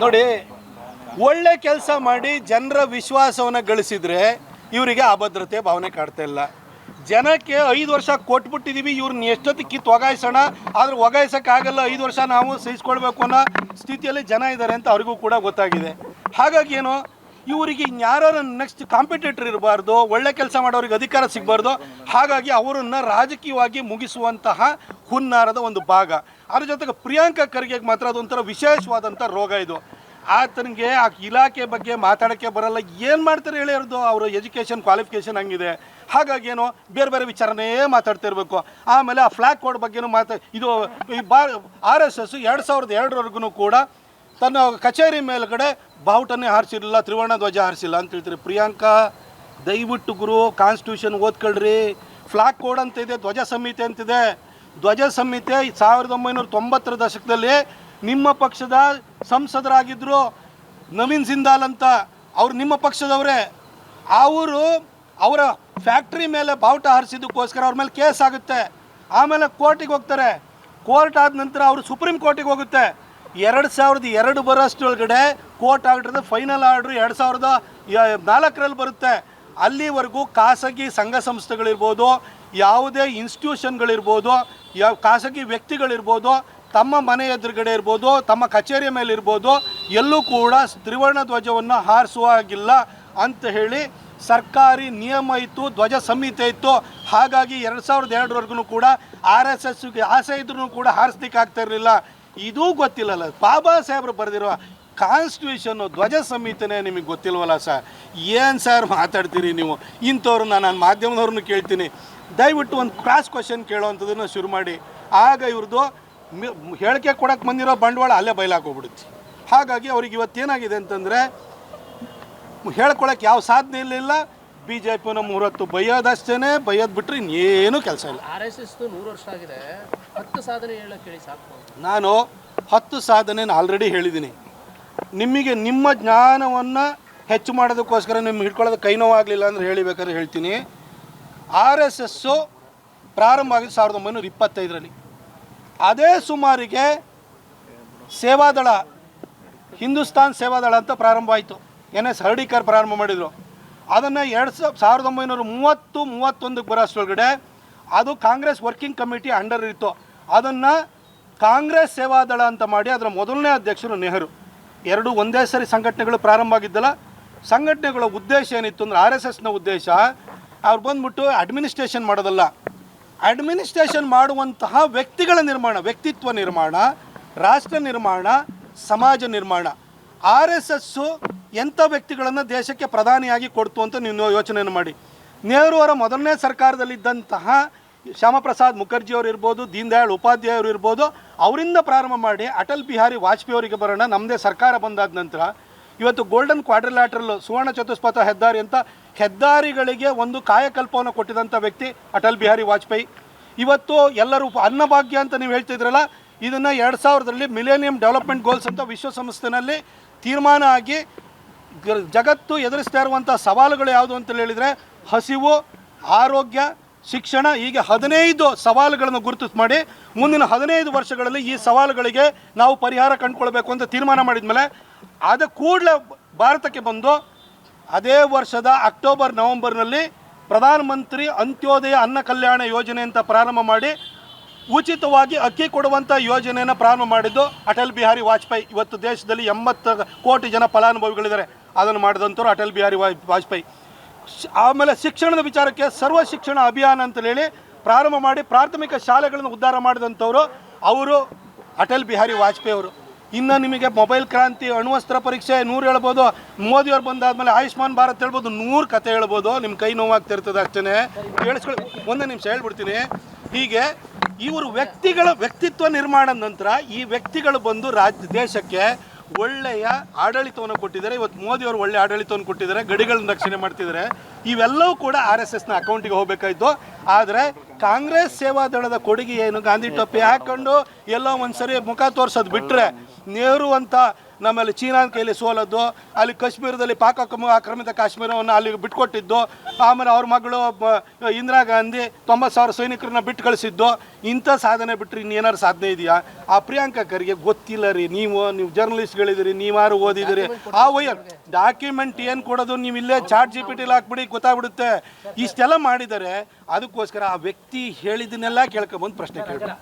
ನೋಡಿ, ಒಳ್ಳೆ ಕೆಲಸ ಮಾಡಿ ಜನರ ವಿಶ್ವಾಸವನ್ನು ಗಳಿಸಿದ್ರೆ ಇವರಿಗೆ ಅಭದ್ರತೆ ಭಾವನೆ ಕಾಡ್ತಾ ಇಲ್ಲ. ಜನಕ್ಕೆ ಐದು ವರ್ಷ ಕೊಟ್ಬಿಟ್ಟಿದ್ದೀವಿ ಇವ್ರನ್ನ ಎಷ್ಟೊತ್ತಿಗೆ ಕಿತ್ತು ಒಗಾಯಿಸೋಣ ಆದ್ರೆ ಒಗಾಯಿಸೋಕ್ಕಾಗಲ್ಲ ಐದು ವರ್ಷ ನಾವು ಸಹಿಸ್ಕೊಳ್ಬೇಕು ಅನ್ನೋ ಸ್ಥಿತಿಯಲ್ಲಿ ಜನ ಇದ್ದಾರೆ ಅಂತ ಅವ್ರಿಗೂ ಕೂಡ ಗೊತ್ತಾಗಿದೆ. ಹಾಗಾಗಿ ಏನು ಇವರಿಗೆ ಇನ್ಯಾರು ನೆಕ್ಸ್ಟ್ ಕಾಂಪಿಟೇಟರ್ ಇರಬಾರ್ದು, ಒಳ್ಳೆ ಕೆಲಸ ಮಾಡೋರಿಗೆ ಅಧಿಕಾರ ಸಿಗಬಾರ್ದು, ಹಾಗಾಗಿ ಅವರನ್ನು ರಾಜಕೀಯವಾಗಿ ಮುಗಿಸುವಂತಹ ಹುನ್ನಾರದ ಒಂದು ಭಾಗ. ಅದ್ರ ಜೊತೆಗೆ ಪ್ರಿಯಾಂಕಾ ಖರ್ಗೆಗೆ ಮಾತ್ರ ಅದೊಂಥರ ವಿಶೇಷವಾದಂಥ ರೋಗ ಇದು. ಆತನಿಗೆ ಆ ಇಲಾಖೆ ಬಗ್ಗೆ ಮಾತಾಡೋಕ್ಕೆ ಬರಲ್ಲ, ಏನು ಮಾಡ್ತಾರೆ ಹೇಳಿರೋದು ಅವರ ಎಜುಕೇಷನ್ ಕ್ವಾಲಿಫಿಕೇಷನ್ ಹಂಗಿದೆ. ಹಾಗಾಗಿ ಏನೋ, ಬೇರೆ ಬೇರೆ ವಿಚಾರನೇ ಮಾತಾಡ್ತಾ ಇರಬೇಕು. ಆಮೇಲೆ ಆ ಫ್ಲ್ಯಾಗ್ ಕೋಡ್ ಬಗ್ಗೆನೂ ಮಾತಾ, ಇದು ಈ ಬಾ ಆರ್ ಎಸ್ ಎಸ್ ಎರಡು ಸಾವಿರದ ಎರಡರವರೆಗೂ ಕೂಡ ತನ್ನ ಕಚೇರಿ ಮೇಲ್ಗಡೆ ಬಾವುಟನ್ನೇ ಹಾರಿಸಿರಲಿಲ್ಲ, ತ್ರಿವರ್ಣ ಧ್ವಜ ಹಾರಿಸಿಲ್ಲ ಅಂತ ಹೇಳ್ತಾರೆ. ಪ್ರಿಯಾಂಕಾ, ದಯವಿಟ್ಟು ಗುರು ಕಾನ್ಸ್ಟಿಟ್ಯೂಷನ್ ಓದ್ಕೊಳ್ರಿ. ಫ್ಲಾಗ್ ಕೋಡ್ ಅಂತ ಇದೆ, ಧ್ವಜ ಸಂಹಿತೆ ಅಂತಿದೆ ಧ್ವಜ ಸಂಹಿತೆ ಸಾವಿರದ ಒಂಬೈನೂರ ತೊಂಬತ್ತರ ದಶಕದಲ್ಲಿ ನಿಮ್ಮ ಪಕ್ಷದ ಸಂಸದರಾಗಿದ್ದರು ನವೀನ್ ಜಿಂದಾಲ್ ಅಂತ. ಅವ್ರು ನಿಮ್ಮ ಪಕ್ಷದವರೇ. ಅವರು ಅವರ ಫ್ಯಾಕ್ಟ್ರಿ ಮೇಲೆ ಬಾವುಟ ಹಾರಿಸಿದ್ದಕ್ಕೋಸ್ಕರ ಅವ್ರ ಮೇಲೆ ಕೇಸ್ ಆಗುತ್ತೆ. ಆಮೇಲೆ ಕೋರ್ಟಿಗೆ ಹೋಗ್ತಾರೆ. ಕೋರ್ಟ್ ಆದ ನಂತರ ಅವರು ಸುಪ್ರೀಂ ಕೋರ್ಟಿಗೆ ಹೋಗುತ್ತೆ. ಎರಡು ಸಾವಿರದ ಎರಡು ಬರೋಷ್ಟೊಳಗಡೆ ಕೋರ್ಟ್ ಆರ್ಡ್ರದ ಫೈನಲ್ ಆರ್ಡ್ರ್ ಎರಡು ಸಾವಿರದ ನಾಲ್ಕರಲ್ಲಿ ಬರುತ್ತೆ. ಅಲ್ಲಿವರೆಗೂ ಖಾಸಗಿ ಸಂಘ ಸಂಸ್ಥೆಗಳಿರ್ಬೋದು, ಯಾವುದೇ ಇನ್ಸ್ಟಿಟ್ಯೂಷನ್ಗಳಿರ್ಬೋದು ಯಾವ ಖಾಸಗಿ ವ್ಯಕ್ತಿಗಳಿರ್ಬೋದು, ತಮ್ಮ ಮನೆ ಎದುರುಗಡೆ ಇರ್ಬೋದು, ತಮ್ಮ ಕಚೇರಿಯ ಮೇಲೆ ಇರ್ಬೋದು, ಎಲ್ಲೂ ಕೂಡ ತ್ರಿವರ್ಣ ಧ್ವಜವನ್ನು ಹಾರಿಸುವ ಹಾಗಿಲ್ಲ ಅಂತ ಹೇಳಿ ಸರ್ಕಾರಿ ನಿಯಮ ಇತ್ತು, ಧ್ವಜ ಸಂಹಿತೆ ಇತ್ತು. ಹಾಗಾಗಿ ಎರಡು ಸಾವಿರದ ಎರಡರವರೆಗೂ ಕೂಡ ಆರ್ ಎಸ್ ಎಸ್ಗೆ ಆಸೆ ಇದ್ರೂ ಕೂಡ ಹಾರಿಸ್ಲಿಕ್ಕೆ ಆಗ್ತಾ ಇರಲಿಲ್ಲ. ಇದೂ ಗೊತ್ತಿಲ್ಲಲ್ಲ. ಬಾಬಾ ಸಾಹೇಬ್ರು ಬರೆದಿರುವ ಕಾನ್ಸ್ಟಿಟ್ಯೂಷನ್ ಧ್ವಜ ಸಂಹಿತೆನೇ ನಿಮಗೆ ಗೊತ್ತಿಲ್ವಲ್ಲ ಸರ್? ಏನು ಸರ್ ಮಾತಾಡ್ತೀರಿ ನೀವು? ಇಂಥವ್ರನ್ನ ನಾನು ಮಾಧ್ಯಮದವ್ರನ್ನ ಕೇಳ್ತೀನಿ. ದಯವಿಟ್ಟು ಒಂದು ಕ್ರಾಸ್ ಕ್ವಶನ್ ಕೇಳೋವಂಥದ್ದನ್ನು ಶುರು ಮಾಡಿ. ಆಗ ಇವ್ರದ್ದು ಹೇಳಿಕೆ ಕೊಡಕ್ಕೆ ಬಂದಿರೋ ಬಂಡವಾಳ ಅಲ್ಲೇ ಬಯಲಾಕೋಗ್ಬಿಡುತ್ತೆ ಹಾಗಾಗಿ ಅವ್ರಿಗೆ ಇವತ್ತೇನಾಗಿದೆ ಅಂತಂದರೆ ಹೇಳ್ಕೊಳಕ್ಕೆ ಯಾವ ಸಾಧನೆ ಇರಲಿಲ್ಲ. ಬಿ ಜೆ ಪಿನ ಮೂರತ್ತು ಬೈಯೋದಷ್ಟೇ ಬೈಯೋದು ಬಿಟ್ಟರೆ ಇನ್ನೇನು ಕೆಲಸ ಇಲ್ಲ. ಆರ್ ಎಸ್ ಎಸ್ ನೂರು ವರ್ಷ ಆಗಿದೆ. ಹತ್ತು ಸಾಧನೆ ಹೇಳಕ್ ಹೇಳಿ ಸಾಕು ನಾನು ಹತ್ತು ಸಾಧನೆನ ಆಲ್ರೆಡಿ ಹೇಳಿದ್ದೀನಿ. ನಿಮಗೆ ನಿಮ್ಮ ಜ್ಞಾನವನ್ನು ಹೆಚ್ಚು ಮಾಡೋದಕ್ಕೋಸ್ಕರ ನಿಮ್ಗೆ ಹಿಡ್ಕೊಳ್ಳೋದು ಕೈ ನೋವಾಗಲಿಲ್ಲ ಅಂದ್ರೆ ಹೇಳಿಬೇಕಾದ್ರೆ ಹೇಳ್ತೀನಿ. ಆರ್ ಎಸ್ ಎಸ್ಸು ಪ್ರಾರಂಭ ಆಗಿದ್ದು ಸಾವಿರದ ಒಂಬೈನೂರ ಇಪ್ಪತ್ತೈದರಲ್ಲಿ. ಅದೇ ಸುಮಾರಿಗೆ ಸೇವಾದಳ ಹಿಂದೂಸ್ತಾನ್ ಸೇವಾದಳ ಅಂತ ಪ್ರಾರಂಭ ಆಯಿತು. ಎನ್ ಎಸ್ ಹರ್ಡಿಕರ್ ಪ್ರಾರಂಭ ಮಾಡಿದರು. ಅದನ್ನು ಎರಡು ಸಾವಿರದ ಒಂಬೈನೂರ ಮೂವತ್ತು, ಮೂವತ್ತೊಂದಕ್ಕೆ ಬರೋಷ್ಟೊಳಗಡೆ ಅದು ಕಾಂಗ್ರೆಸ್ ವರ್ಕಿಂಗ್ ಕಮಿಟಿ ಅಂಡರ್ ಇತ್ತು. ಅದನ್ನು ಕಾಂಗ್ರೆಸ್ ಸೇವಾದಳ ಅಂತ ಮಾಡಿ ಅದರ ಮೊದಲನೇ ಅಧ್ಯಕ್ಷರು ನೆಹರು. ಎರಡು ಒಂದೇ ಸರಿ ಸಂಘಟನೆಗಳು ಪ್ರಾರಂಭ ಆಗಿದ್ದಲ್ಲ. ಸಂಘಟನೆಗಳ ಉದ್ದೇಶ ಏನಿತ್ತು ಅಂದರೆ ಆರ್ ಎಸ್ ಎಸ್ನ ಉದ್ದೇಶ ಅವ್ರು ಬಂದ್ಬಿಟ್ಟು ಅಡ್ಮಿನಿಸ್ಟ್ರೇಷನ್ ಮಾಡೋದಲ್ಲ. ಅಡ್ಮಿನಿಸ್ಟ್ರೇಷನ್ ಮಾಡುವಂತಹ ವ್ಯಕ್ತಿಗಳ ನಿರ್ಮಾಣ, ವ್ಯಕ್ತಿತ್ವ ನಿರ್ಮಾಣ, ರಾಷ್ಟ್ರ ನಿರ್ಮಾಣ, ಸಮಾಜ ನಿರ್ಮಾಣ. ಆರ್ ಎಸ್ ಎಸ್ಸು ಎಂಥ ವ್ಯಕ್ತಿಗಳನ್ನು ದೇಶಕ್ಕೆ ಪ್ರಧಾನಿಯಾಗಿ ಕೊಡ್ತು ಅಂತ ನೀವು ಯೋಚನೆಯನ್ನು ಮಾಡಿ. ನೆಹರು ಅವರ ಮೊದಲನೇ ಸರ್ಕಾರದಲ್ಲಿದ್ದಂತಹ ಶ್ಯಾಮಪ್ರಸಾದ್ ಮುಖರ್ಜಿ ಅವರು ಇರ್ಬೋದು ದೀನ್ ದಯಾಳ್ ಉಪಾಧ್ಯಾಯ ಅವರು ಇರ್ಬೋದು, ಅವರಿಂದ ಪ್ರಾರಂಭ ಮಾಡಿ ಅಟಲ್ ಬಿಹಾರಿ ವಾಜಪೇಯಿ ಅವರಿಗೆ ಬರೋಣ ನಮ್ಮದೇ ಸರ್ಕಾರ ಬಂದಾದ ನಂತರ ಇವತ್ತು ಗೋಲ್ಡನ್ ಕ್ವಾಡ್ರಿಲ್ಯಾಟ್ರಲ್ ಸುವರ್ಣ ಚತುಷ್ಪಥ ಹೆದ್ದಾರಿ ಅಂತ ಹೆದ್ದಾರಿಗಳಿಗೆ ಒಂದು ಕಾಯಕಲ್ಪವನ್ನು ಕೊಟ್ಟಿದಂಥ ವ್ಯಕ್ತಿ ಅಟಲ್ ಬಿಹಾರಿ ವಾಜಪೇಯಿ. ಇವತ್ತು ಎಲ್ಲರೂ ಅನ್ನಭಾಗ್ಯ ಅಂತ ನೀವು ಹೇಳ್ತಿದ್ರಲ್ಲ, ಇದನ್ನು ಎರಡು ಸಾವಿರದಲ್ಲಿ ಮಿಲೇನಿಯಂ ಡೆವಲಪ್ಮೆಂಟ್ ಗೋಲ್ಸ್ ಅಂತ ವಿಶ್ವಸಂಸ್ಥೆನಲ್ಲಿ ತೀರ್ಮಾನ ಆಗಿ ಜಗತ್ತು ಎದುರಿಸ್ತಾ ಇರುವಂಥ ಸವಾಲುಗಳು ಯಾವುದು ಅಂತ ಹೇಳಿದರೆ ಹಸಿವು, ಆರೋಗ್ಯ, ಶಿಕ್ಷಣ, ಹೀಗೆ ಹದಿನೈದು ಸವಾಲುಗಳನ್ನು ಗುರುತು ಮಾಡಿ ಮುಂದಿನ ಹದಿನೈದು ವರ್ಷಗಳಲ್ಲಿ ಈ ಸವಾಲುಗಳಿಗೆ ನಾವು ಪರಿಹಾರ ಕಂಡುಕೊಳ್ಬೇಕು ಅಂತ ತೀರ್ಮಾನ ಮಾಡಿದ್ಮೇಲೆ ಅದ ಕೂಡಲೇ ಭಾರತಕ್ಕೆ ಬಂದು ಅದೇ ವರ್ಷದ ಅಕ್ಟೋಬರ್, ನವೆಂಬರ್ನಲ್ಲಿ ಪ್ರಧಾನಮಂತ್ರಿ ಅಂತ್ಯೋದಯ ಅನ್ನ ಕಲ್ಯಾಣ ಯೋಜನೆ ಅಂತ ಪ್ರಾರಂಭ ಮಾಡಿ ಉಚಿತವಾಗಿ ಅಕ್ಕಿ ಕೊಡುವಂಥ ಯೋಜನೆಯನ್ನು ಪ್ರಾರಂಭ ಮಾಡಿದ್ದು ಅಟಲ್ ಬಿಹಾರಿ ವಾಜಪೇಯಿ. ಇವತ್ತು ದೇಶದಲ್ಲಿ ಎಂಬತ್ತು ಕೋಟಿ ಜನ ಫಲಾನುಭವಿಗಳಿದ್ದಾರೆ. ಅದನ್ನು ಮಾಡಿದಂಥವ್ರು ಅಟಲ್ ಬಿಹಾರಿ ವಾಜ್, ವಾಜಪೇಯಿ. ಆಮೇಲೆ ಶಿಕ್ಷಣದ ವಿಚಾರಕ್ಕೆ ಸರ್ವ ಶಿಕ್ಷಣ ಅಭಿಯಾನ ಅಂತ ಹೇಳಿ ಪ್ರಾರಂಭ ಮಾಡಿ ಪ್ರಾಥಮಿಕ ಶಾಲೆಗಳನ್ನು ಉದ್ಧಾರ ಮಾಡಿದಂಥವ್ರು ಅವರು ಅಟಲ್ ಬಿಹಾರಿ ವಾಜಪೇಯಿ ಅವರು. ಇನ್ನು ನಿಮಗೆ ಮೊಬೈಲ್ ಕ್ರಾಂತಿ, ಅಣ್ವಸ್ತ್ರ ಪರೀಕ್ಷೆ ನೂರು ಹೇಳ್ಬೋದು ಮೋದಿಯವ್ರು ಬಂದಾದ್ಮೇಲೆ ಆಯುಷ್ಮಾನ್ ಭಾರತ್ ಹೇಳ್ಬೋದು, ನೂರು ಕತೆ ಹೇಳ್ಬೋದು ನಿಮ್ಮ ಕೈ ನೋವಾಗ್ತಿರ್ತದೆ ಅಷ್ಟೇ ಕೇಳಿಸ್ಕೊಳ್ಳಿ ಒಂದೇ ನಿಮಿಷ ಹೇಳ್ಬಿಡ್ತೀನಿ. ಹೀಗೆ ಇವರು ವ್ಯಕ್ತಿಗಳ ವ್ಯಕ್ತಿತ್ವ ನಿರ್ಮಾಣದ ನಂತರ ಈ ವ್ಯಕ್ತಿಗಳು ಬಂದು ರಾಜ್ಯ ದೇಶಕ್ಕೆ ಒಳ್ಳೆಯ ಆಡಳಿತವನ್ನು ಕೊಟ್ಟಿದ್ದಾರೆ. ಇವತ್ತು ಮೋದಿ ಅವರು ಒಳ್ಳೆಯ ಆಡಳಿತವನ್ನು ಕೊಟ್ಟಿದ್ದಾರೆ. ಗಡಿಗಳನ್ನ ರಕ್ಷಣೆ ಮಾಡ್ತಿದ್ದಾರೆ. ಇವೆಲ್ಲವೂ ಕೂಡ ಆರ್ ಎಸ್ ಎಸ್ನ ಅಕೌಂಟಿಗೆ ಹೋಗಬೇಕಾಯ್ತು. ಆದರೆ ಕಾಂಗ್ರೆಸ್ ಸೇವಾದಳದ ಕೊಡುಗೆ ಏನು? ಗಾಂಧಿ ಟೊಪ್ಪಿ ಹಾಕೊಂಡು ಎಲ್ಲೋ ಒಂದ್ಸರಿ ಮುಖ ತೋರ್ಸೋದು ಬಿಟ್ಟರೆ ನೆಹರು ಅಂತ ನಮ್ಮಲ್ಲಿ ಚೀನಾ ಕೈಲಿ ಸೋಲದ್ದು, ಅಲ್ಲಿ ಕಾಶ್ಮೀರದಲ್ಲಿ ಪಾಕ ಆಕ್ರಮಿತ ಕಾಶ್ಮೀರವನ್ನು ಅಲ್ಲಿಗೆ ಬಿಟ್ಕೊಟ್ಟಿದ್ದು, ಆಮೇಲೆ ಅವ್ರ ಮಗಳು ಇಂದಿರಾ ಗಾಂಧಿ ತೊಂಬತ್ತು ಸಾವಿರ ಸೈನಿಕರನ್ನ ಬಿಟ್ಟು ಕಳಿಸಿದ್ದು. ಇಂಥ ಸಾಧನೆ ಬಿಟ್ಟರೆ ಇನ್ನೇನಾದ್ರು ಸಾಧನೆ ಇದೆಯಾ? ಆ ಪ್ರಿಯಾಂಕಾ ಖರ್ಗೆ ಗೊತ್ತಿಲ್ಲ ರೀ. ನೀವು ನೀವು ಜರ್ನಲಿಸ್ಟ್ಗಳಿದ್ದೀರಿ ನೀವಾರು ಓದಿದಿರಿ ಆ ವಯರ್ ಡಾಕ್ಯುಮೆಂಟ್ ಏನು ಕೊಡೋದು ನೀವು ಇಲ್ಲೇ ಚಾಟ್ ಜಿ ಪಿ ಟಿಲಿ ಹಾಕ್ಬಿಡಿ, ಗೊತ್ತಾಗ್ಬಿಡುತ್ತೆ. ಇಷ್ಟೆಲ್ಲ ಮಾಡಿದರೆ ಅದಕ್ಕೋಸ್ಕರ ಆ ವ್ಯಕ್ತಿ ಹೇಳಿದನ್ನೆಲ್ಲ ಕೇಳ್ಕೊಂಬಂದು ಪ್ರಶ್ನೆ ಕೇಳ್ತಾರೆ